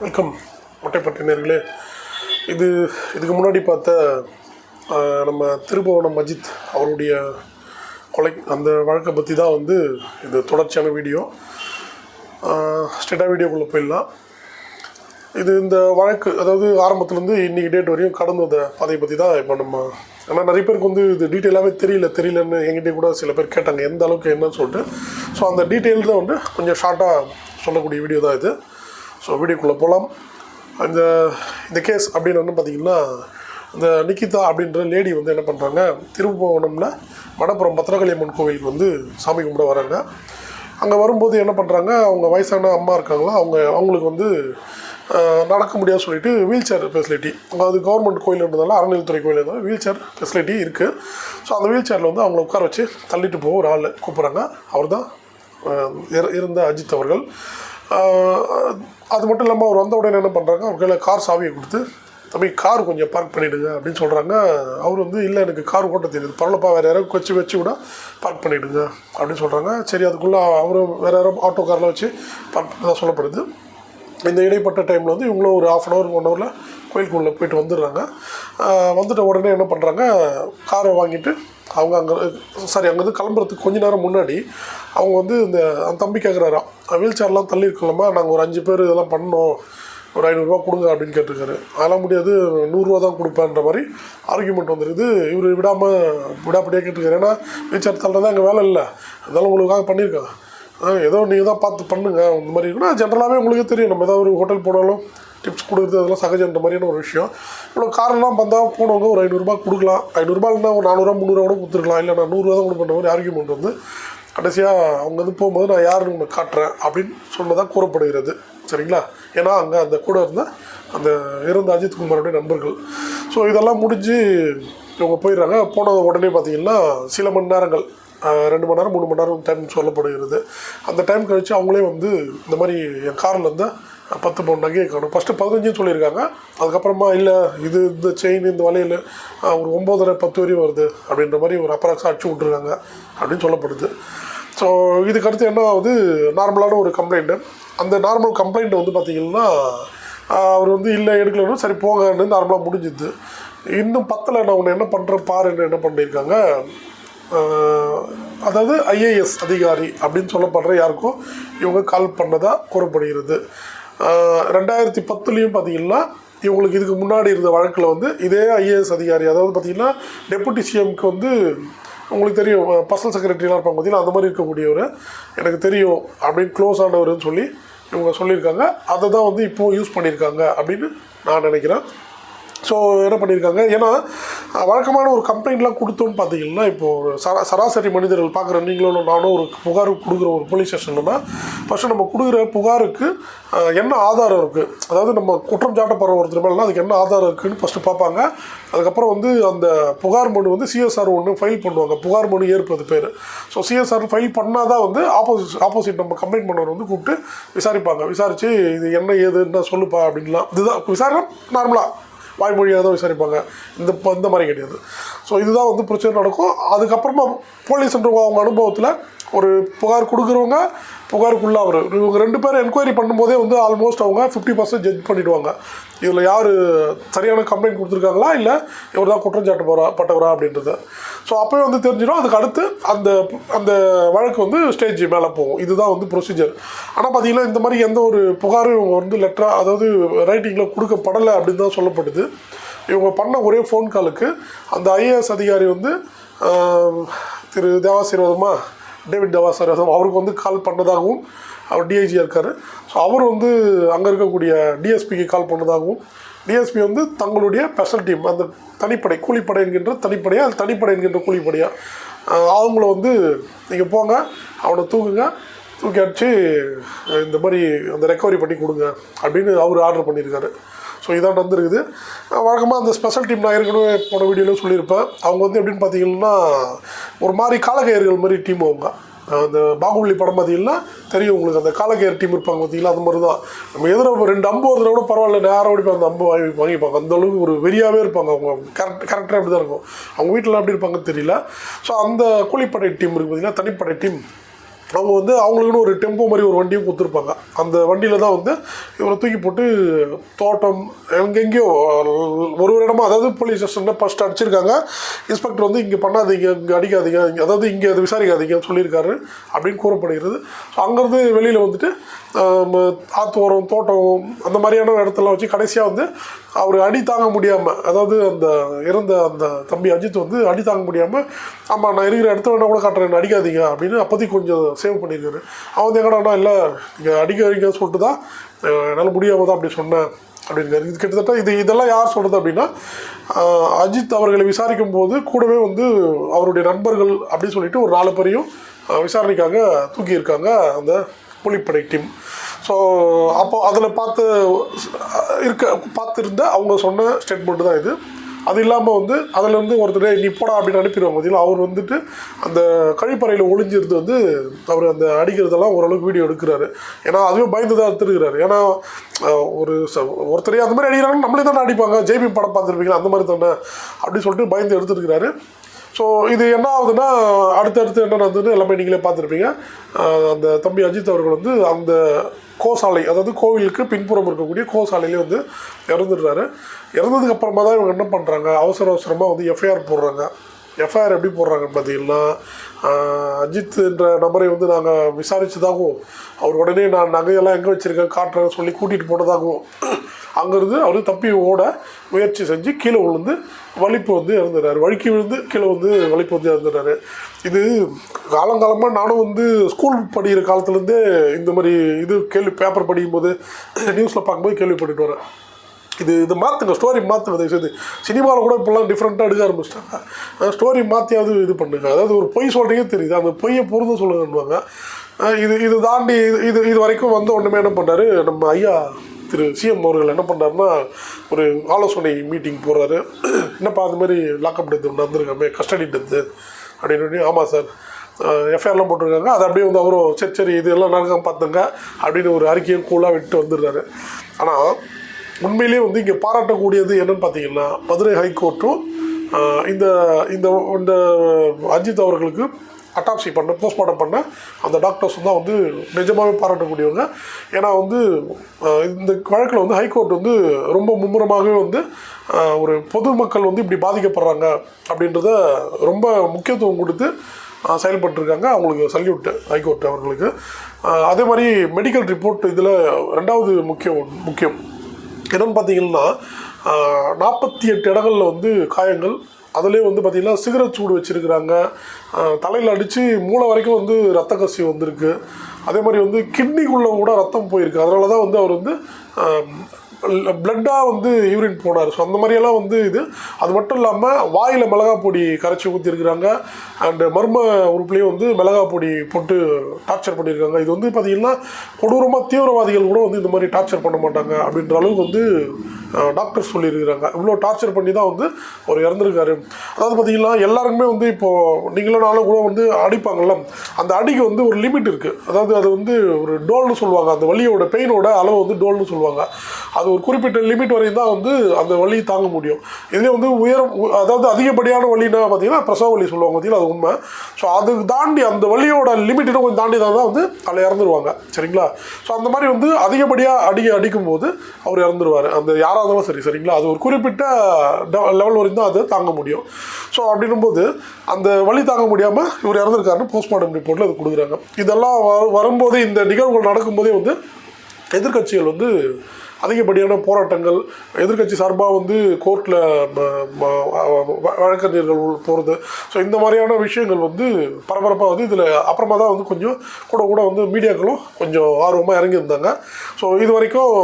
Welcome மொட்டைப்பட்டினர்களே. இது இதுக்கு முன்னாடி பார்த்த நம்ம திருபுவனம் அஜித் அவருடைய கொலை அந்த வழக்கை பற்றி தான் வந்து இது தொடர்ச்சியான வீடியோ. ஸ்டெட்டாக வீடியோக்குள்ளே போயிடலாம். இது இந்த வழக்கு அதாவது ஆரம்பத்துலேருந்து இன்றைக்கி டேட் வரையும் கடந்து வந்த பாதையை பற்றி தான் இப்போ நம்ம ஏன்னா நிறைய பேருக்கு வந்து இது டீட்டெயிலாகவே தெரியல தெரியலன்னு எங்கிட்டே கூட சில பேர் கேட்டாங்க எந்த அளவுக்கு என்னன்னு சொல்லிட்டு. ஸோ அந்த டீட்டெயில் தான் வந்து கொஞ்சம் ஷார்ட்டாக சொல்லக்கூடிய வீடியோ தான் இது. ஸோ வீடியோக்குள்ளே போகலாம் அந்த இந்த கேஸ் அப்படின்னு வந்து பார்த்தீங்கன்னா இந்த நிக்கிதா அப்படின்ற லேடி வந்து என்ன பண்ணுறாங்க திருப்புவனம்ல வடப்புறம் பத்திரகாளியம்மன் கோவிலுக்கு வந்து சாமி கும்பிட வராங்க. அங்கே வரும்போது என்ன பண்ணுறாங்க அவங்க வயசான அம்மா இருக்காங்களா அவங்க அவங்களுக்கு வந்து நடக்க முடியாது சொல்லிட்டு வீல் சேர் ஃபெசிலிட்டி அதாவது கவர்மெண்ட் கோயில்ன்றதால அறநிலைத்துறை கோயில் இருந்தாலும் வீல் சேர் ஃபெசிலிட்டி இருக்குது ஸோ அந்த வீல் சேரில் வந்து அவங்கள உட்கார வச்சு தள்ளிட்டு போக ஒரு ஆள் கூப்பிட்றாங்க. அவர் தான் இருந்த அஜித் அவர்கள். அது மட்டும் இல்லாமல் அவர் வந்த உடனே என்ன பண்ணுறாங்க அவர் கையில் கார் சாவியை கொடுத்து தம்பி கார் கொஞ்சம் பார்க் பண்ணிவிடுங்க அப்படின்னு சொல்கிறாங்க அவர் வந்து இல்லை எனக்கு கார் ஓட்ட தெரியுது. பரவாயில்லப்பா வேறு யாராவது வச்சு வச்சு கூட பார்க் பண்ணிவிடுங்க அப்படின்னு சொல்கிறாங்க சரி அதுக்குள்ளே அவரும் வேறு யாரும் ஆட்டோ காரில் வச்சு பார்க் பண்ணதான் சொல்லப்படுது. இந்த இடைப்பட்ட டைமில் வந்து இவங்களும் ஒரு ஆஃப் அன் ஹவர் ஒன் ஹவரில் கோயிலுக்குள்ளே போயிட்டு வந்துடுறாங்க. வந்துட்ட உடனே என்ன பண்ணுறாங்க காரை வாங்கிட்டு அவங்க அங்கே சாரி அங்கேருந்து கிளம்புறதுக்கு கொஞ்ச நேரம் முன்னாடி அவங்க வந்து இந்த அந்த தம்பி கேட்குறாராம் வீல் சேர்லாம் தள்ளி இருக்கலாமா? நாங்கள் ஒரு அஞ்சு பேர் இதெல்லாம் பண்ணோம் ஒரு ஐநூறுரூவா கொடுங்க அப்படின்னு கேட்டிருக்காரு. அதெல்லாம் முடியாது நூறுரூவா தான் கொடுப்பேன்ற மாதிரி ஆர்குமெண்ட் வந்துருக்குது. இவர் விடாமல் விடாப்படியாக கேட்டிருக்காரு. ஏன்னா வீல் சேர் தள்ளுறதா எங்கள் வேலை இல்லை. அதெல்லாம் உங்களுக்காக பண்ணியிருக்கேன் ஆ, ஏதோ நீங்கள் தான் பார்த்து பண்ணுங்க. இந்த மாதிரி இருக்குன்னா ஜென்ரலாகவே உங்களுக்கு தெரியும். நம்ம ஏதாவது ஒரு ஹோட்டல் போனாலும் டிப்ஸ் கொடுக்குறது அதெல்லாம் சகஜன்ற மாதிரியான ஒரு விஷயம். இவ்வளோ காரெல்லாம் வந்தால் போனவங்க ஒரு ஐநூறுரூபா கொடுக்கலாம். ஐநூறுரூபா இல்லைனா ஒரு நானூறுரூவா முந்நூறுவா கூட கொடுத்துருக்கலாம். இல்லை நான் நூறுரூவா தான் கொடுப்பேன் மாதிரி ஆர்கியூமெண்ட் வந்து. கடைசியாக அவங்க வந்து போகும்போது நான் யாருன்னு உங்களுக்கு காட்டுறேன் அப்படின்னு சொன்னதாக கூறப்படுகிறது. சரிங்களா? ஏன்னா அங்கே அந்த கூட இருந்த அந்த இறந்த அஜித் குமாரோடைய நண்பர்கள். ஸோ இதெல்லாம் முடிஞ்சு இவங்க போயிடுறாங்க. போனது உடனே பார்த்தீங்கன்னா சில மணி நேரங்கள் ரெண்டு மணி நேரம் மூணு மணி நேரம் டைம் சொல்லப்படுகிறது. அந்த டைம் கழித்து அவங்களே வந்து இந்த மாதிரி என் காரில் இருந்தால் பத்து பவுன் நகையை காணும். ஃபஸ்ட்டு பதினஞ்சுன்னு சொல்லியிருக்காங்க. அதுக்கப்புறமா இல்லை இது இந்த செயின் இந்த வலையில் ஒரு ஒம்போதரை பத்து வரையும் வருது. அப்படின்ற மாதிரி ஒரு அப்ராக்ஸ் அடிச்சு விட்ருக்காங்க அப்படின்னு சொல்லப்படுது. ஸோ இதுக்கு அடுத்து என்ன ஆகுது? நார்மலான ஒரு கம்ப்ளைண்ட்டு அந்த நார்மல் கம்ப்ளைண்ட் வந்து பார்த்திங்கன்னா அவர் வந்து இல்லை எடுக்கலன்னு சரி போங்கன்னு நார்மலாக முடிஞ்சுது. இன்னும் பத்தில் நான் உன்னை என்ன பண்ணுறேன் பாருன்னு என்ன பண்ணியிருக்காங்க. அதாவது ஐஏஎஸ் அதிகாரி அப்படின்னு சொல்லப்படுற யாருக்கும் இவங்க கால் பண்ணதாக கூறப்படுகிறது. ரெண்டாயிரத்தி பத்துலேயும் பார்த்தீங்கன்னா இவங்களுக்கு இதுக்கு முன்னாடி இருந்த வழக்கில் வந்து இதே ஐஏஎஸ் அதிகாரி அதாவது பார்த்தீங்கன்னா டெபுட்டி சிஎம்க்கு வந்து உங்களுக்கு தெரியும் பர்சனல் செக்ரட்டரிலாம் இருப்பாங்க பார்த்தீங்கன்னா அந்த மாதிரி இருக்கக்கூடியவர். எனக்கு தெரியும் அப்படின்னு க்ளோஸ் ஆனவர்னு சொல்லி இவங்க சொல்லியிருக்காங்க. அதை தான் வந்து இப்போது யூஸ் பண்ணியிருக்காங்க அப்படின்னு நான் நினைக்கிறேன். ஸோ என்ன பண்ணியிருக்காங்க? ஏன்னா வழக்கமான ஒரு கம்ப்ளைண்ட்லாம் கொடுத்தோன்னு பார்த்தீங்கன்னா இப்போ ஒரு சரா சராசரி மனிதர்கள் பார்க்குற நீங்களும் நானும் ஒரு புகார் கொடுக்குற ஒரு போலீஸ் ஸ்டேஷன்னா ஃபஸ்ட்டு நம்ம கொடுக்குற புகாருக்கு என்ன ஆதாரம் இருக்குது அதாவது நம்ம குற்றம் சாட்டப்படுற ஒருத்தர் மேலாம் அதுக்கு என்ன ஆதாரம் இருக்குதுன்னு ஃபஸ்ட்டு பார்ப்பாங்க. அதுக்கப்புறம் வந்து அந்த புகார் மனு வந்து சிஎஸ்ஆர் ஒன்று ஃபைல் பண்ணுவாங்க. புகார் மனு ஏற்பது பேர். ஸோ சிஎஸ்ஆர் ஃபைல் பண்ணால் தான் வந்து ஆப்போசிட் ஆப்போசிட் நம்ம கம்ப்ளைண்ட் பண்ணவர் வந்து கூப்பிட்டு விசாரிப்பாங்க. விசாரித்து இது என்ன ஏதுன்னு சொல்லுப்பா அப்படின்லாம். இதுதான் விசாரணை நார்மலாக வாய்மொழியாக தான் விசாரிப்பாங்க. இந்த இந்த மாதிரி கிடையாது. ஸோ இதுதான் வந்து பிரச்சனை நடக்கும். அதுக்கப்புறமா போலீஸ்ன்ற அவங்க அனுபவத்தில் ஒரு புகார் கொடுக்குறவங்க புகாருக்குள்ளாவர் இவங்க ரெண்டு பேரும் என்கொயரி பண்ணும்போதே வந்து ஆல்மோஸ்ட் அவங்க ஃபிஃப்டி பர்சன்ட் ஜட்ஜ் பண்ணிவிடுவாங்க இதில் யார் சரியான கம்ப்ளைண்ட் கொடுத்துருக்காங்களா? இல்லை இவர் தான் குற்றஞ்சாட்டு போகிறா பட்டவரா அப்படின்றது. ஸோ அப்போயே வந்து தெரிஞ்சிடும். அதுக்கு அடுத்து அந்த அந்த வழக்கு வந்து ஸ்டேஜ் மேலே போகும். இதுதான் வந்து ப்ரொசீஜர் ஆனால் பார்த்தீங்கன்னா இந்த மாதிரி எந்த ஒரு புகாரும் இவங்க வந்து லெட்டராக அதாவது ரைட்டிங்கில் கொடுக்கப்படலை அப்படின்னு தான் சொல்லப்படுது. இவங்க பண்ண ஒரே ஃபோன் காலுக்கு அந்த ஐஏஎஸ் அதிகாரி வந்து திரு தேவாசீர்வாதமா டேவிட் தேவாசீர்வாதம் அவருக்கு வந்து கால் பண்ணதாகவும் அவர் டிஐஜியாக இருக்கார். ஸோ அவர் வந்து அங்கே இருக்கக்கூடிய டிஎஸ்பிக்கு கால் பண்ணதாகவும் டிஎஸ்பி வந்து தங்களுடைய ஸ்பெஷல் டீம் அந்த தனிப்படை கூலிப்படை என்கின்ற தனிப்படையாக அது தனிப்படை என்கின்ற கூலிப்படையாக அவங்கள வந்து நீங்கள் போங்க அவனை தூக்குங்க தூக்கி அடித்து இந்த மாதிரி அந்த ரெக்கவரி பண்ணி கொடுங்க அப்படின்னு அவர் ஆர்டர் பண்ணியிருக்காரு. ஸோ இதான் நடந்திருக்குது. வழக்கமாக அந்த ஸ்பெஷல் டீம் நான் ஏற்கனவே போன வீடியோவில் சொல்லியிருப்பேன். அவங்க வந்து எப்படின்னு பார்த்தீங்கன்னா ஒரு மாதிரி காலகையர்கள் மாதிரி டீம் அவங்க. அந்த பாகுபலி படம் பார்த்தீங்கன்னா தெரியும் உங்களுக்கு. அந்த காலகையர் டீம் இருப்பாங்க பார்த்தீங்களா? அந்த மாதிரி தான். நம்ம எதிர ரெண்டு அம்பு வருதுனா கூட பரவாயில்ல நேரம் ஓடிப்பாங்க அந்த அம்பு வாங்கி வாங்கிப்பாங்க அந்த அளவுக்கு ஒரு வெறியாகவே இருப்பாங்க அவங்க. கரெக்ட் கரெக்டாக அப்படி தான் இருக்கும். அவங்க வீட்டில் எப்படி இருப்பாங்கன்னு தெரியல. ஸோ அந்த கூலிப்படை டீம் இருக்குது பார்த்தீங்கன்னா தனிப்படை டீம் அவங்க வந்து அவங்களுக்குன்னு ஒரு டெம்போ மாதிரி ஒரு வண்டியும் கொடுத்துருப்பாங்க. அந்த வண்டியில் தான் வந்து இவரை தூக்கி போட்டு தோட்டம் எங்கெங்கேயோ ஒரு ஒரு இடமா அதாவது போலீஸ் ஸ்டேஷனில் ஃபஸ்ட் அடிச்சிருக்காங்க. இன்ஸ்பெக்டர் வந்து இங்கே பண்ணாதீங்க இங்கே அடிக்காதீங்க அதாவது இங்கே அதை விசாரிக்காதீங்கன்னு சொல்லியிருக்காரு அப்படின்னு கூறப்படுகிறது. ஸோ அங்கேருந்து வெளியில் வந்துட்டு ஆத்தோரம் தோட்டம் அந்த மாதிரியான இடத்துல வச்சு கடைசியாக வந்து அவர் அடி தாங்க முடியாமல் அதாவது அந்த இறந்த அந்த தம்பி அஜித் வந்து அடி தாங்க முடியாமல் ஆமாம் நான் இருக்கிற இடத்த வேணால் கூட காட்டுறேன் அடிக்காதீங்க அப்படின்னு அப்போதைக்கு கொஞ்சம் சேவ் பண்ணியிருக்காரு அவன் வந்து எங்கடாண்ணா இல்லை நீங்கள் அடிக்காதீங்க சொல்லிட்டு தான் என்னால் முடியாமல் தான் அப்படி சொன்னேன் அப்படிங்கிறாரு இது கிட்டத்தட்ட இது இதெல்லாம் யார் சொல்கிறது அப்படின்னா அஜித் அவர்களை விசாரிக்கும் போது கூடவே வந்து அவருடைய நண்பர்கள் அப்படின்னு சொல்லிட்டு ஒரு நாலு பேரையும் விசாரணைக்காக தூக்கியிருக்காங்க அந்த புலிப்படை டீம் ஸோ அப்போ அதில் பார்த்து இருக்க பார்த்துருந்த அவங்க சொன்ன ஸ்டேட்மெண்ட் தான் இது. அது இல்லாமல் வந்து அதில் வந்து ஒருத்தர் நீ போடா அப்படின்னு அனுப்பிடுவாங்க. பார்த்தீங்களா அவர் வந்துட்டு அந்த கழிப்பறையில் ஒளிஞ்சிருந்து வந்து அவர் அந்த அடிக்கிறதெல்லாம் ஓரளவுக்கு வீடியோ எடுக்கிறாரு. ஏன்னா அதுவே பயந்து தான் எடுத்துருக்கிறாரு ஏன்னா ஒரு ச- அந்த மாதிரி அடிக்கிறாங்க நம்மளே தானே அடிப்பாங்க. ஜெய்பி படம் பார்த்துருப்பீங்களா அந்த மாதிரி தானே அப்படின்னு சொல்லிட்டு பயந்து எடுத்துருக்கிறாரு. ஸோ இது என்ன ஆகுதுன்னா அடுத்தடுத்து என்ன நடந்ததுன்னு எல்லாமே நீங்களே பார்த்துருப்பீங்க. அந்த தம்பி அஜித் அவர்கள் வந்து அந்த கோசாலை அதாவது கோவிலுக்கு பின்புறம் இருக்கக்கூடிய கோசாலையிலே வந்து இறந்துடுறாரு. இறந்ததுக்கு அப்புறமா தான் இவங்க என்ன பண்ணுறாங்க அவசர அவசரமாக வந்து எஃப்ஐஆர் போடுறாங்க. எஃப்ஐஆர் எப்படி போடுறாங்கன்னு பார்த்தீங்கன்னா அஜித் என்ற நபரை வந்து நாங்கள் விசாரித்ததாகவும் அவர் உடனே நான் நகையெல்லாம் எங்கே வச்சுருக்கேன் காட்டுறேன்னு சொல்லி கூட்டிகிட்டு போனதாகவும் அங்கேருந்து அவர் தப்பி ஓட முயற்சி செஞ்சு கீழே விழுந்து வலிப்பு வந்து இறந்துடுறாரு வழுக்கி விழுந்து கீழே வந்து வலிப்பு வந்து இறந்துடுறாரு இது காலங்காலமாக நானும் வந்து ஸ்கூல் படிக்கிற காலத்துலேருந்தே இந்த மாதிரி இது கேள்வி பேப்பர் படிக்கும்போது நியூஸில் பார்க்கும்போது கேள்விப்பட்டுட்டு வரேன். இது இது மாற்றுங்க ஸ்டோரி மாற்றுங்க தயவுசெய்து. சினிமாவில் கூட இப்போல்லாம் டிஃப்ரெண்ட்டாக எடுக்க ஆரம்பிச்சிட்டாங்க. ஸ்டோரி மாற்றியாவது இது பண்ணுங்க. அதாவது ஒரு பொய் சொல்கிறீங்க தெரியுது. அந்த பொய்யை பொருந்த சொல்லுங்கன்னுவாங்க. இது இது தாண்டி இது இது இது வரைக்கும் வந்த ஒன்றுமே என்ன பண்ணுறாரு நம்ம ஐயா திரு சிஎம் அவர்கள் என்ன பண்ணுறாருன்னா ஒரு ஆலோசனை மீட்டிங் போடுறாரு என்னப்பா அந்த மாதிரி லாக்அப் டெத்து ஒன்று வந்திருக்காமே கஸ்டடி டெத்து அப்படின்னு ஆமாம் சார் எஃப்ஐஆர்லாம் போட்டிருக்காங்க. அது அப்படியே வந்து அவரும் சரி சரி இது எல்லாம் நடக்காம பார்த்துங்க அப்படின்னு ஒரு அறிக்கையும் கூலாக விட்டு வந்துடுறாரு. ஆனால் உண்மையிலேயே வந்து இங்கே பாராட்டக்கூடியது என்னன்னு பார்த்தீங்கன்னா மதுரை ஹைகோர்ட்டும் இந்த இந்த இந்த அஜித் அவர்களுக்கு அட்டாப்சி பண்ண போஸ்ட்மார்ட்டம் பண்ண அந்த டாக்டர்ஸ் தான் வந்து நிஜமாகவே பாராட்டக்கூடியவங்க. ஏன்னா வந்து இந்த வழக்கில் வந்து ஹைகோர்ட் வந்து ரொம்ப மும்முரமாகவே வந்து ஒரு பொதுமக்கள் வந்து இப்படி பாதிக்கப்படுறாங்க அப்படின்றத ரொம்ப முக்கியத்துவம் கொடுத்து செயல்பட்டுருக்காங்க. அவங்களுக்கு சல்யூட் ஹைகோர்ட் அவர்களுக்கு. அதே மாதிரி மெடிக்கல் ரிப்போர்ட் இதில் ரெண்டாவது முக்கியம் முக்கியம். என்னென்னு பார்த்தீங்கன்னா நாற்பத்தி எட்டு இடங்களில் வந்து காயங்கள். அதுலேயே வந்து பார்த்திங்கன்னா சிகரெட் சூடு வச்சுருக்கிறாங்க. தலையில் அடித்து மூளை வரைக்கும் வந்து ரத்த கசி வந்திருக்கு. அதே மாதிரி வந்து கிட்னிக்குள்ளே கூட ரத்தம் போயிருக்கு. அதனால தான் வந்து அவர் வந்து பிளட்டாக வந்து யூரின் போனார். ஸோ அந்த மாதிரியெல்லாம் வந்து இது. அது மட்டும் இல்லாமல் வாயில் மிளகா பொடி கரைச்சி ஊற்றிருக்கிறாங்க அண்டு மர்ம உறுப்புலேயும் வந்து மிளகா பொடி போட்டு டார்ச்சர் பண்ணியிருக்காங்க இது வந்து பார்த்திங்கன்னா கொடூரமாக தீவிரவாதிகள் கூட வந்து இந்த மாதிரி டார்ச்சர் பண்ண மாட்டாங்க அப்படின்ற அளவுக்கு வந்து டாக்டர்ஸ் சொல்லியிருக்கிறாங்க. இவ்வளோ டார்ச்சர் பண்ணி தான் வந்து அவர் இறந்துருக்காரு. அதாவது பார்த்தீங்கன்னா எல்லாருக்குமே வந்து இப்போது நீங்களும் நானும் கூட வந்து அடிப்பாங்கள்ல அந்த அடிக்கு வந்து ஒரு லிமிட் இருக்குது அதாவது அது வந்து ஒரு டோல்னு சொல்லுவாங்க. அந்த வலியோட பெயினோட அளவு வந்து டோல்னு சொல்லுவாங்க. அது ஒரு குறிப்பிட்ட லிமிட் வரையும் தான் வந்து அந்த வலி தாங்க முடியும். இதுலேயே வந்து உயரம் அதாவது அதிகப்படியான வலினா பார்த்தீங்கன்னா பிரசவ வலி சொல்லுவாங்க பார்த்தீங்கன்னா அது உண்மை. ஸோ அதுக்கு தாண்டி அந்த வலியோட லிமிட் இன்னும் கொஞ்சம் தாண்டி தான் வந்து அதில் இறந்துருவாங்க. சரிங்களா? ஸோ அந்த மாதிரி வந்து அதிகப்படியாக அடி அடிக்கும் போது அவர் இறந்துருவார். அந்த யார் யாராக இருந்தாலும் சரி சரிங்களா? அது ஒரு குறிப்பிட்ட லெவல் வரைக்கும் தான் அது தாங்க முடியும். ஸோ அப்படின்னும் போது அந்த வழி தாங்க முடியாமல் இவர் இறந்துருக்காருன்னு போஸ்ட்மார்ட்டம் ரிப்போர்ட்டில் அது கொடுக்குறாங்க. இதெல்லாம் வ- இந்த நிகழ்வுகள் நடக்கும்போதே வந்து எதிர்க்கட்சிகள் வந்து அதிகப்படியான போராட்டங்கள் எதிர்க்கட்சி சார்பாக வந்து கோர்ட்டில் வழக்கறிஞர்கள் போகிறது ஸோ இந்த மாதிரியான விஷயங்கள் வந்து பரபரப்பாக வந்து இதில் அப்புறமா தான் வந்து கொஞ்சம் கூட கூட வந்து மீடியாக்களும் கொஞ்சம் ஆர்வமாக இறங்கியிருந்தாங்க. ஸோ இது வரைக்கும்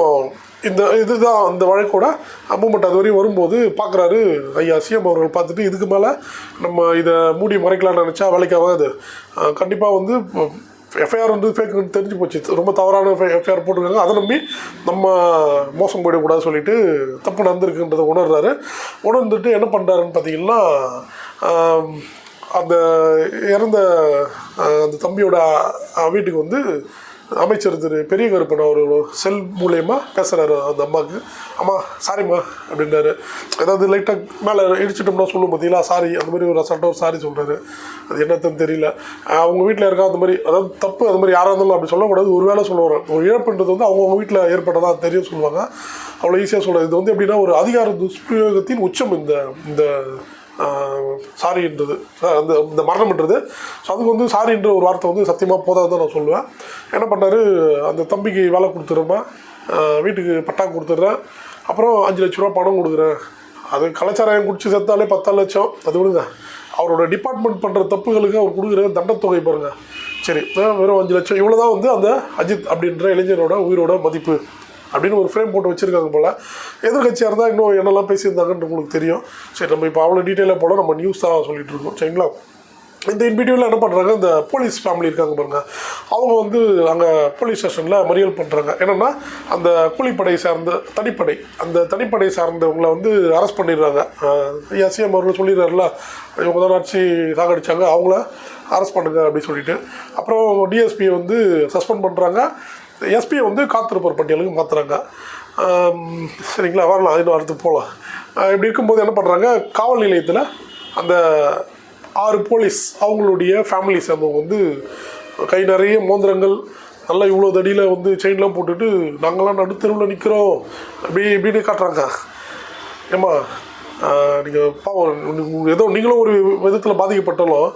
இந்த இதுதான் அந்த வழக்கோட மூமெண்ட் அது வரையும் வரும்போது பார்க்குறாரு ஐயா சிஎம் அவர்கள் பார்த்துட்டு இதுக்கு மேலே நம்ம இதை மூடி மறைக்கலாம்னு நினச்சா வேலைக்காகாது கண்டிப்பாக வந்து எஃப்ஐஆர் வந்து ஃபேக்குன்னு தெரிஞ்சு போச்சு. ரொம்ப தவறான எஃப்ஐஆர் போட்டிருக்காங்க. அதை நம்பி நம்ம மோசம் போயிடக்கூடாது சொல்லிட்டு தப்பு நடந்திருக்குன்றதை உணர்றாரு. உணர்ந்துட்டு என்ன பண்ணுறாருன்னு பார்த்தீங்கன்னா அந்த இறந்த அந்த தம்பியோட வீட்டுக்கு வந்து அமைச்சர் திரு பெரிய கருப்பன் அவர்கள் செல் மூலயமா பேசுகிறாரு அந்த அம்மாவுக்கு. அம்மா சாரிம்மா அப்படின்றாரு ஏதாவது லைட்டாக மேலே இடிச்சிட்டோம்னா சொல்லும் பார்த்தீங்களா சாரி அந்த மாதிரி ஒரு அசால்ட்டாக ஒரு சாரி சொல்கிறாரு அது என்னத்துன்னு தெரியல. அவங்க வீட்டில் இருக்கா அந்த மாதிரி அதாவது தப்பு அந்த மாதிரி யாராக இருந்தாலும் அப்படி சொல்லக்கூடாது. ஒரு வேளை சொல்லுவாங்க ஒரு இழப்புன்றது வந்து அவங்கவுங்க வீட்டில் ஏற்பட்டதாக தெரியும் சொல்லுவாங்க. அவ்வளோ ஈஸியாக சொல்கிறது இது வந்து எப்படின்னா ஒரு அதிகார துஷ்பிரயோகத்தின் உச்சம் இந்த இந்த சாரின்றது அந்த இந்த மரணம்ன்றது ஸோ அதுக்கு வந்து சாரின்ற ஒரு வார்த்தை வந்து சத்தியமாக போதாது தான் நான் சொல்லுவேன். என்ன பண்ணாரு? அந்த தம்பிக்கு வேலை கொடுத்துருமா வீட்டுக்கு பட்டா கொடுத்துட்றேன். அப்புறம் அஞ்சு லட்ச ரூபா பணம் கொடுக்குறேன். அது கலாச்சாரம் குடிச்சு செத்தாலே பத்தாறு லட்சம். அது விடுங்க. அவரோட டிபார்ட்மெண்ட் பண்ணுற தப்புகளுக்கு அவர் கொடுக்குற தண்டத்தொகை பாருங்க. சரி வெறும் அஞ்சு லட்சம். இவ்வளோ தான் வந்து அந்த அஜித் அப்படின்ற இளைஞரோட உயிரோட மதிப்பு. அப்படின்னு ஒரு ஃப்ரேம் போட்டு வச்சுருக்காங்க போல். எதிர்கட்சியாக இருந்தால் இன்னும் என்னெல்லாம் பேசியிருந்தாங்கன்னு உங்களுக்கு தெரியும். சரி நம்ம இப்போ அவ்வளோ டீட்டெயிலாக போல நம்ம நியூஸ் தான் சொல்லிட்டு இருக்கோம். சரிங்களா? இந்த இன்பிடியூவில் என்ன பண்ணுறாங்க இந்த போலீஸ் ஃபேமிலி இருக்காங்க பாருங்கள் அவங்க வந்து அங்கே போலீஸ் ஸ்டேஷனில் மறியல் பண்ணுறாங்க என்னென்னா அந்த கூலிப்படை சார்ந்த தனிப்படை அந்த தனிப்படை சார்ந்தவங்களை வந்து அரெஸ்ட் பண்ணிடுறாங்க. அஹ் ஐயா சிஎம் அவர்கள் சொல்லிடுறாருல இவங்க தான் ஆட்சி சாகடிச்சாங்க அவங்கள அரெஸ்ட் பண்ணுங்க அப்படின்னு சொல்லிட்டு. அப்புறம் டிஎஸ்பியை வந்து சஸ்பெண்ட் பண்ணுறாங்க எஸ்பியை வந்து காத்திருப்பார் பட்டியலுக்கு மாத்துறாங்க. சரிங்களா வரலாம் இன்னும் அடுத்து போகலாம் இப்படி இருக்கும்போது என்ன பண்ணுறாங்க காவல் நிலையத்தில் அந்த ஆறு போலீஸ் அவங்களுடைய ஃபேமிலி சேர்ந்தவங்க வந்து கை நிறைய மோந்திரங்கள் நல்லா இவ்வளோ தடியில் வந்து செயின்லாம் போட்டுட்டு நாங்களாம் நடுத்தருவில் நிற்கிறோம் அப்படி இப்படின்னு காட்டுறாங்க. ஏம்மா நீங்கள் பாவம் ஏதோ நீங்களும் ஒரு விதத்தில் பாதிக்கப்பட்டாலும்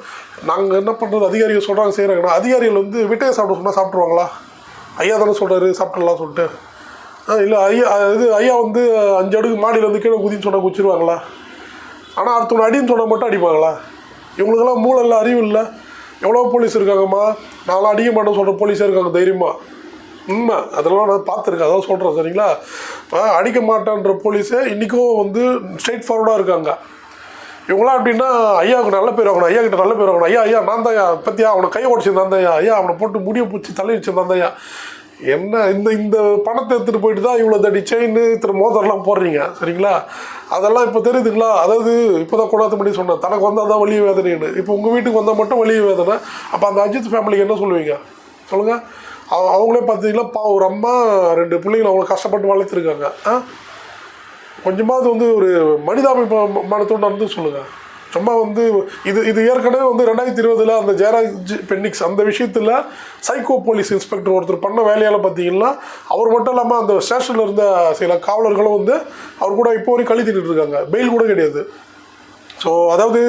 நாங்கள் என்ன பண்ணுறது அதிகாரிகள் சொல்கிறாங்க செய்கிறாங்கன்னா அதிகாரிகள் வந்து விட்டையை சாப்பிட சொன்னால் சாப்பிட்ருவாங்களா ஐயா தானே சொல்கிறாரு சாப்பிட்றலாம் சொல்லிட்டு. ஆ இல்லை ஐயா இது ஐயா வந்து அஞ்சு அடுக்கு மாடியில் வந்து கீழே குதின்னு சொன்னால் குச்சிருவாங்களா? ஆனால் அடுத்தவங்க அடின்னு சொன்னால் மட்டும் அடிப்பாங்களா? இவங்களுக்கெல்லாம் மூளை இல்லை அறிவு இல்லை. எவ்வளோ போலீஸ் இருக்காங்கம்மா? நான்லாம் அடிக்க மாட்டேன்னு சொல்கிற போலீஸாக இருக்காங்க தைரியமாக உண்மை. அதெல்லாம் நான் பார்த்துருக்கேன். அதான் சொல்கிறேன் சரிங்களா? அடிக்க மாட்டேன்ற போலீஸே இன்றைக்கும் வந்து ஸ்ட்ரெயிட் ஃபார்வர்டாக இருக்காங்க. இவங்களாம் அப்படின்னா ஐயாவுக்கு நல்ல பேர் ஆகணும் ஐயா கிட்ட நல்ல பேர் ஆகணும் ஐயா ஐயா நான் தான் ஐயா பத்தியா அவனை கை உடச்சி ஐயா ஐயா அவனை போட்டு முடிய பூச்சி தலை நான் ஐயா. என்ன இந்த இந்த பணத்தை எடுத்துகிட்டு போயிட்டு தான் இவ்வளோ தடி செயின் இத்தனை மோதிரம்லாம் போடுறீங்க சரிங்களா? அதெல்லாம் இப்போ தெரியுதுங்களா? அதாவது இப்போ தான் கொண்டாந்து பண்ணி சொன்னேன் தனக்கு வந்தால் தான் வலிய வேதனைன்னு. இப்போ உங்கள் வீட்டுக்கு வந்தால் மட்டும் வலிய வேதனை. அப்போ அந்த அஜித் ஃபேமிலிக்கு என்ன சொல்லுவீங்க? சொல்லுங்கள் அவ- அவங்களே பார்த்தீங்கன்னா பா ஒரு அம்மா ரெண்டு பிள்ளைங்களை அவங்க கஷ்டப்பட்டு வளர்த்துருக்காங்க. ஆ? கொஞ்சமாவது வந்து ஒரு மனிதாபிமானத்தோடு நடந்து சொல்லுங்கள் சும்மா வந்து இது இது ஏற்கனவே வந்து ரெண்டாயிரத்தி இருபதில் அந்த ஜெயராஜ் பென்னிக்ஸ் அந்த விஷயத்தில் சைக்கோ போலீஸ் இன்ஸ்பெக்டர் ஒருத்தர் பண்ண வேலையால் பார்த்தீங்கன்னா அவர் மட்டும் இல்லாமல் அந்த ஸ்டேஷனில் இருந்த சில காவலர்களும் வந்து அவர் கூட இப்போ வரைக்கும் கழி தின்னுட்டு இருக்காங்க. பெயில் கூட கிடையாது. ஸோ அதாவது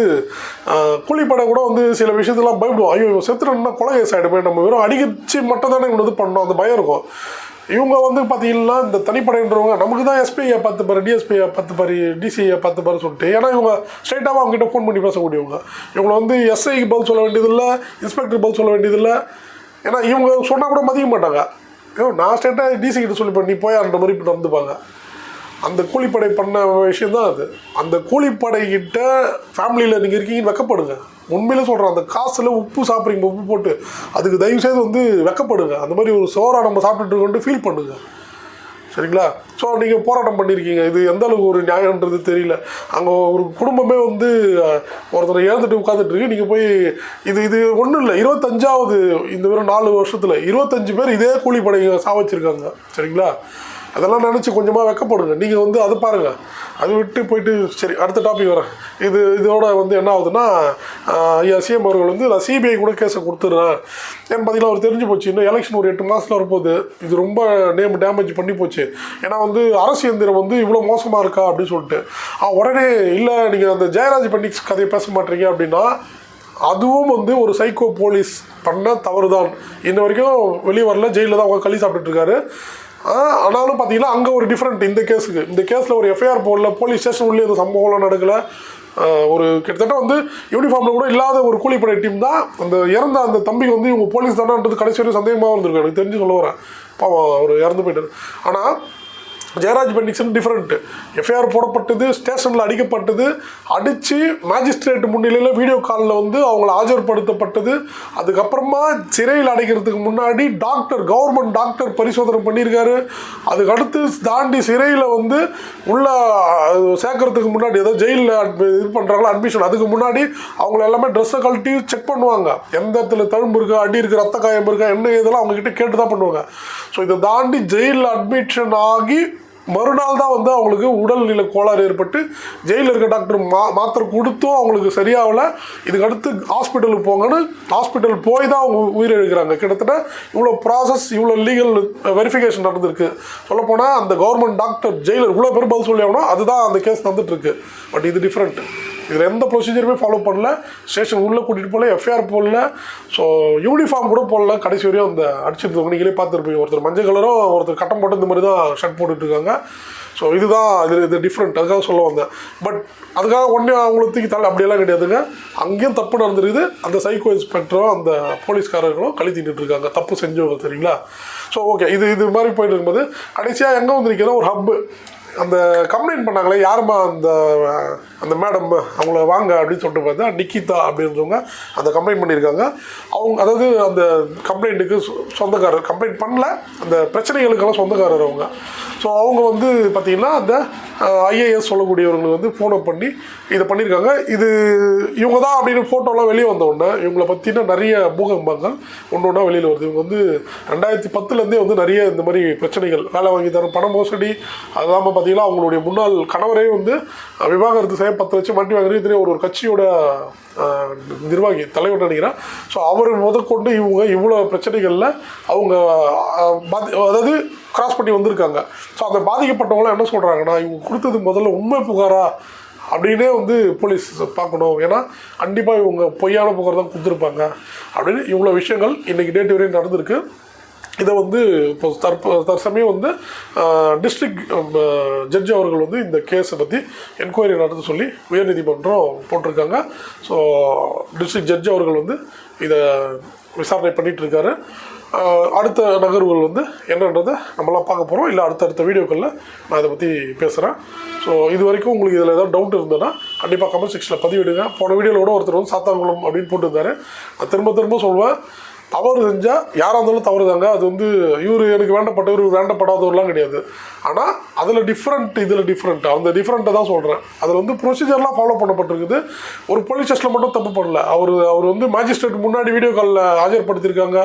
கூலிப்படை கூட வந்து சில விஷயத்தெல்லாம் பயப்படுவோம் ஐயோ இவன் செத்துட்டோம்னா கொலை கேஸ் ஆகிடுமே நம்ம வெறும் அடிக்கச்சு மட்டும் தானே இவங்க இது பண்ணோம் அந்த பயம் இருக்கும். இவங்க வந்து பார்த்தீங்கன்னா இந்த தனிப்படைன்றவங்க நமக்கு தான் எஸ்பிஐ பத்து பாரு டிஎஸ்பிஐ பத்து பாரு டிசிஐ பத்து பாரு சொல்லிட்டு ஏன்னா இவங்க ஸ்ட்ரைட்டாக அவங்க கிட்ட ஃபோன் பண்ணி பேசக்கூடியவங்க. இவங்களை வந்து எஸ்ஐக்கு பதில் சொல்ல வேண்டியதில்லை இன்ஸ்பெக்டருக்கு பதில் சொல்ல வேண்டியதில்லை. ஏன்னா இவங்க சொன்னால் கூட மதிக்க மாட்டாங்க. ஐயோ நான் ஸ்ட்ரைட்டாக டிசி கிட்ட சொல்லிப்பேன் நீ அந்த மாதிரி இப்படி நடந்துப்பாங்க. அந்த கூலிப்படை பண்ண விஷயம் தான் அது. அந்த கூலிப்படை கிட்ட ஃபேமிலியில் நீங்கள் இருக்கீங்கன்னு வெக்கப்படுங்க. உண்மையில சொல்கிறேன் அந்த காசில் உப்பு சாப்பிட்றீங்க உப்பு போட்டு அதுக்கு தயவு செய்து வந்து வெக்கப்படுங்க. அந்த மாதிரி ஒரு சோறா நம்ம சாப்பிட்டுட்டு கொண்டு ஃபீல் பண்ணுங்க. சரிங்களா? ஸோ நீங்கள் போராட்டம் பண்ணியிருக்கீங்க இது எந்த அளவுக்கு ஒரு நியாயன்றது தெரியல. அங்கே ஒரு குடும்பமே வந்து ஒருத்தரை இழந்துட்டு உட்காந்துட்டு இருக்கு. நீங்கள் போய் இது இது ஒன்றும் இல்லை. இருபத்தஞ்சாவது இந்த வெறும் நாலு வருஷத்தில் இருபத்தஞ்சு பேர் இதே கூலிப்படைங்க சாவச்சிருக்காங்க. சரிங்களா? அதெல்லாம் நினச்சி கொஞ்சமாக வெக்கப்படுங்க நீங்கள் வந்து அதை பாருங்கள் அது விட்டு போயிட்டு சரி அடுத்த டாபிக் வரேன். இது இதோட வந்து என்ன ஆகுதுன்னா ஐயா சிஎம் அவர்கள் வந்து நான் சிபிஐ கூட கேஸை கொடுத்துட்றேன். ஏன்னு பார்த்தீங்கன்னா அவர் தெரிஞ்சு போச்சு. இன்னும் எலெக்ஷன் ஒரு எட்டு மாதத்தில் வரப்போகுது. இது ரொம்ப நேம் டேமேஜ் பண்ணி போச்சு. ஏன்னா வந்து அரசு இயந்திரம் வந்து இவ்வளோ மோசமாக இருக்கா அப்படின்னு சொல்லிட்டு. உடனே இல்லை நீங்கள் அந்த ஜெயராஜ் பண்ணி கதையை பேச மாட்டீங்க அப்படின்னா அதுவும் வந்து ஒரு சைக்கோ போலீஸ் பண்ண தவறு தான் இன்ன வரைக்கும் வெளியே வரல ஜெயிலில் தான் அவங்க களி சாப்பிட்டுட்டு இருக்காரு. ஆனாலும் பார்த்தீங்கன்னா அங்கே ஒரு டிஃப்ரெண்ட் இந்த கேஸுக்கு இந்த கேஸில் ஒரு எஃப்ஐஆர் போடல போலீஸ் ஸ்டேஷன் உள்ளே இந்த சம்பவம்லாம் நடக்கலை. ஒரு கிட்டத்தட்ட வந்து யூனிஃபார்மில் கூட இல்லாத ஒரு கூலிப்படை டீம் தான் அந்த இறந்த அந்த தம்பிக்கு வந்து இவங்க போலீஸ் தானான்றது கடைசி வரையும் சந்தேகமாக இருந்திருக்கு எனக்கு தெரிஞ்சு சொல்ல வரேன். பாவம் அவர் இறந்து போயிட்டார். ஆனால் ஜெயராஜ் பென்னிக்சன் டிஃப்ரெண்ட் எஃப்ஐஆர் போடப்பட்டது ஸ்டேஷனில் அடிக்கப்பட்டது அடித்து மேஜிஸ்ட்ரேட் முன்னிலையில் வீடியோ காலில் வந்து அவங்கள ஆஜர்படுத்தப்பட்டது. அதுக்கப்புறமா சிறையில் அடைக்கிறதுக்கு முன்னாடி டாக்டர் கவர்மெண்ட் டாக்டர் பரிசோதனை பண்ணியிருக்காரு. அதுக்கடுத்து தாண்டி சிறையில் வந்து உள்ள சேர்க்கறதுக்கு முன்னாடி ஏதோ ஜெயிலில் இது பண்ணுறாங்களோ அட்மிஷன் அதுக்கு முன்னாடி அவங்கள எல்லாமே ட்ரெஸ்ஸை கழட்டி செக் பண்ணுவாங்க. எந்த இடத்துல தழும்பு இருக்கா அடி இருக்குது ரத்த காயம் இருக்கா என்ன இதெல்லாம் அவங்கக்கிட்ட கேட்டு தான் பண்ணுவாங்க. ஸோ இதை தாண்டி ஜெயிலில் அட்மிஷன் ஆகி மறுநாள் தான் வந்து அவங்களுக்கு உடல்நிலை கோளாறு ஏற்பட்டு ஜெயிலில் இருக்க டாக்டர் மா மாத்திரை கொடுத்தும் அவங்களுக்கு சரியாகல. இதுக்கு அடுத்து ஹாஸ்பிட்டலுக்கு போங்கன்னு ஹாஸ்பிட்டல் போய் தான் அவங்க உயிரிழக்கிறாங்க கிட்டத்தட்ட இவ்வளோ ப்ராசஸ் இவ்வளோ லீகல் வெரிஃபிகேஷன் நடந்திருக்கு. சொல்லப்போனால் அந்த கவர்மெண்ட் டாக்டர் ஜெயிலர் இவ்வளோ பேர் பதில் சொல்லி ஆகணும். அதுதான் அந்த கேஸ் நடந்துட்டுருக்கு பட் இது டிஃப்ரெண்ட் இதில் எந்த ப்ரொசீஜருமே ஃபாலோ பண்ணல. ஸ்டேஷன் உள்ளே கூட்டிகிட்டு போகல எஃப்ஐஆர் போடல. ஸோ யூனிஃபார்ம் கூட போடல. கடைசி வரையும் அந்த அடிச்சிருந்தவங்க நீங்களே பார்த்துருப்பீங்க ஒருத்தர் மஞ்சள் கலரும் ஒருத்தர் கட்டம் போட்டு இந்த மாதிரி தான் ஷர்ட் போட்டுட்ருக்காங்க ஸோ இதுதான் இது இது டிஃப்ரெண்ட் அதுக்காக சொல்ல வந்தேன். பட் அதுக்காக ஒன்றே அவங்கள தூக்கி தலை அப்படியெல்லாம் கிடையாதுங்க. அங்கேயும் தப்பு நடந்துருக்குது. அந்த சைக்கோ இன்ஸ்பெக்டரும் அந்த போலீஸ்காரர்களும் கழி இருக்காங்க. தப்பு செஞ்சவங்க சரிங்களா ஸோ ஓகே இது இது மாதிரி போயிட்டு இருக்கும்போது கடைசியாக எங்கே வந்திருக்கிறோம் ஒரு ஹப்பு அந்த கம்ப்ளைண்ட் பண்ணாங்களே யாரும்மா அந்த அந்த மேடம் அவங்கள வாங்க அப்படின்னு சொல்லிட்டு பார்த்தா நிக்கிதா அப்படின்றவங்க அந்த கம்ப்ளைண்ட் பண்ணியிருக்காங்க. அவங்க அதாவது அந்த கம்ப்ளைண்ட்டுக்கு சொ- சொந்தக்காரர் கம்ப்ளைண்ட் பண்ணல அந்த பிரச்சனைகளுக்கெல்லாம் சொந்தக்காரர் அவங்க. ஸோ அவங்க வந்து பார்த்திங்கன்னா அந்த ஐஏஎஸ் சொல்லக்கூடியவங்களுக்கு வந்து ஃபோனை பண்ணி இதை பண்ணியிருக்காங்க. இது இவங்க தான் அப்படின்னு ஃபோட்டோலாம் வெளியே வந்த இவங்கள இவங்களை பற்றின நிறைய பூகம்பங்கள் ஒன்று ஒன்றா வெளியில் வருது. இவங்க வந்து ரெண்டாயிரத்தி பத்துலேருந்தே வந்து நிறைய இந்த மாதிரி பிரச்சனைகள் வேலை வாங்கி தரும் பண மோசடி அது இல்லாமல் பார்த்தீங்கன்னா அவங்களுடைய முன்னாள் கணவரே வந்து விவாகரத்து செய்ய பத்து லட்சம் வண்டி வாங்குறது தெரியும் ஒரு ஒரு கட்சியோட நிர்வாகி தலைவர் நினைக்கிறேன். ஸோ அவர் முதற்கொண்டு இவங்க இவ்வளோ பிரச்சனைகளில் அவங்க பாதி அதாவது கிராஸ் பண்ணி வந்திருக்காங்க. ஸோ அந்த பாதிக்கப்பட்டவங்களாம் என்ன சொல்கிறாங்கன்னா இவங்க கொடுத்தது முதல்ல உண்மை புகாரா? அப்படின்னே வந்து போலீஸ் பார்க்கணும். ஏன்னா கண்டிப்பாக இவங்க பொய்யான புகார் தான் கொடுத்துருப்பாங்க. அப்படின்னு இவ்வளோ விஷயங்கள் இன்றைக்கி டேட் வரையும் நடந்திருக்கு. இதை வந்து இப்போ தற்ப தற்சமயம் வந்து டிஸ்ட்ரிக்ட் ஜட்ஜ் அவர்கள் வந்து இந்த கேஸை பற்றி என்கொயரி நடத்த சொல்லி உயர்நீதிமன்றம் போட்டிருக்காங்க. ஸோ டிஸ்ட்ரிக்ட் ஜட்ஜ் அவர்கள் வந்து இதை விசாரணை பண்ணிகிட்ருக்காரு இருக்காரு அடுத்த நகர்வுகள் வந்து என்னன்றதை நம்மளாம் பார்க்க போகிறோம் இல்லை அடுத்தடுத்த வீடியோக்களில் நான் இதை பற்றி பேசுகிறேன் ஸோ இது வரைக்கும் உங்களுக்கு இதில் ஏதாவது டவுட் இருந்ததுன்னா கண்டிப்பாக கமெண்ட் செக்ஷனில் பதிவிடுங்க. போன வீடியோவில் கூட ஒருத்தர் வந்து சாத்தாங்குளம் அப்படின்னு போட்டிருந்தாரு. நான் திரும்ப திரும்ப சொல்வேன். தவறு செஞ்சால் யாராக இருந்தாலும் தவறு தாங்க அது வந்து இவர் எனக்கு வேண்டப்பட்டவர் இவர் வேண்டப்படாதவர்லாம் கிடையாது. ஆனால் அதில் டிஃப்ரெண்ட் இதில் டிஃப்ரெண்ட் அந்த டிஃப்ரெண்ட்டை தான் சொல்கிறேன் அதில் வந்து ப்ரொசீஜர்லாம் ஃபாலோ பண்ணப்பட்டிருக்குது. ஒரு போலீஸ் ஸ்டேஷனில் மட்டும் தப்பு பண்ணல. அவர் அவர் வந்து மேஜிஸ்ட்ரேட் முன்னாடி வீடியோ காலில் ஆஜர்படுத்தியிருக்காங்க.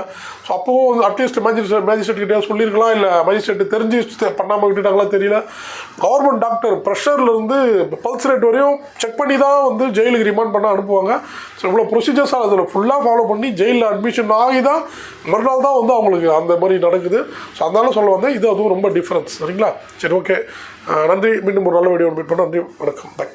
ஸோ அப்போவும் வந்து அட்லீஸ்ட் மேஜிஸ்ட்ரேட் மேஜிஸ்ட்ரேட் கிட்டே சொல்லியிருக்கலாம்? இல்லை மேஜிஸ்ட்ரேட் தெரிஞ்சு பண்ணாமல் விட்டுட்டாங்களா தெரியல. கவர்மெண்ட் டாக்டர் ப்ரெஷர்லேருந்து பல்ஸ் ரேட் வரையும் செக் பண்ணி தான் வந்து ஜெயிலுக்கு ரிமாண்ட் பண்ண அனுப்புவாங்க. ஸோ இவ்வளோ ப்ரொசீஜர்ஸாக அதில் ஃபுல்லாக ஃபாலோ பண்ணி ஜெயிலில் அட்மிஷன் ஆகி தான் மறுநாள் தான் வந்து அவங்களுக்கு அந்த மாதிரி நடக்குது. ஸோ அதனால சொல்ல வந்தேன் இது அதுவும் ரொம்ப டிஃப்ரென்ஸ் சரிங்களா? சரி ஓகே நன்றி. மீண்டும் ஒரு நல்ல வீடியோ மீட் பண்ண நன்றி. வணக்கம். பை